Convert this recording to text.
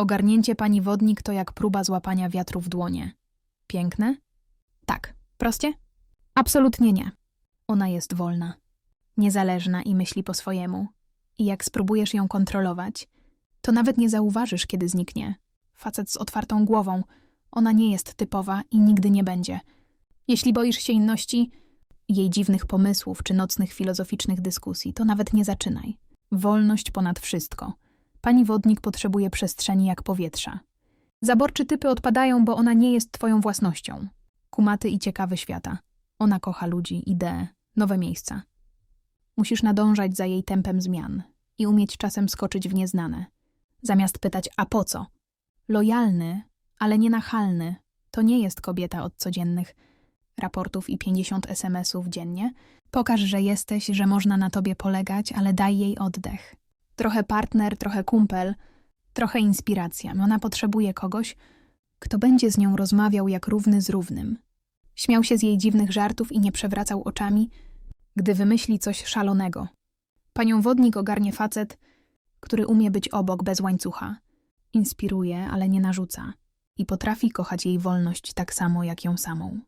Ogarnięcie pani wodnik to jak próba złapania wiatru w dłonie. Piękne? Tak. Proście? Absolutnie nie. Ona jest wolna, niezależna i myśli po swojemu. I jak spróbujesz ją kontrolować, to nawet nie zauważysz, kiedy zniknie. Facet z otwartą głową. Ona nie jest typowa i nigdy nie będzie. Jeśli boisz się inności, jej dziwnych pomysłów czy nocnych filozoficznych dyskusji, to nawet nie zaczynaj. Wolność ponad wszystko. Pani wodnik potrzebuje przestrzeni jak powietrza. Zaborczy typy odpadają, bo ona nie jest twoją własnością. Kumaty i ciekawy świata. Ona kocha ludzi, idee, nowe miejsca. Musisz nadążać za jej tempem zmian i umieć czasem skoczyć w nieznane. Zamiast pytać, a po co? Lojalny, ale nie nachalny, to nie jest kobieta od codziennych raportów i 50 SMS-ów dziennie. Pokaż, że jesteś, że można na tobie polegać, ale daj jej oddech. Trochę partner, trochę kumpel, trochę inspiracja. Ona potrzebuje kogoś, kto będzie z nią rozmawiał jak równy z równym. Śmiał się z jej dziwnych żartów i nie przewracał oczami, gdy wymyśli coś szalonego. Panią wodnik ogarnie facet, który umie być obok bez łańcucha. Inspiruje, ale nie narzuca. I potrafi kochać jej wolność tak samo jak ją samą.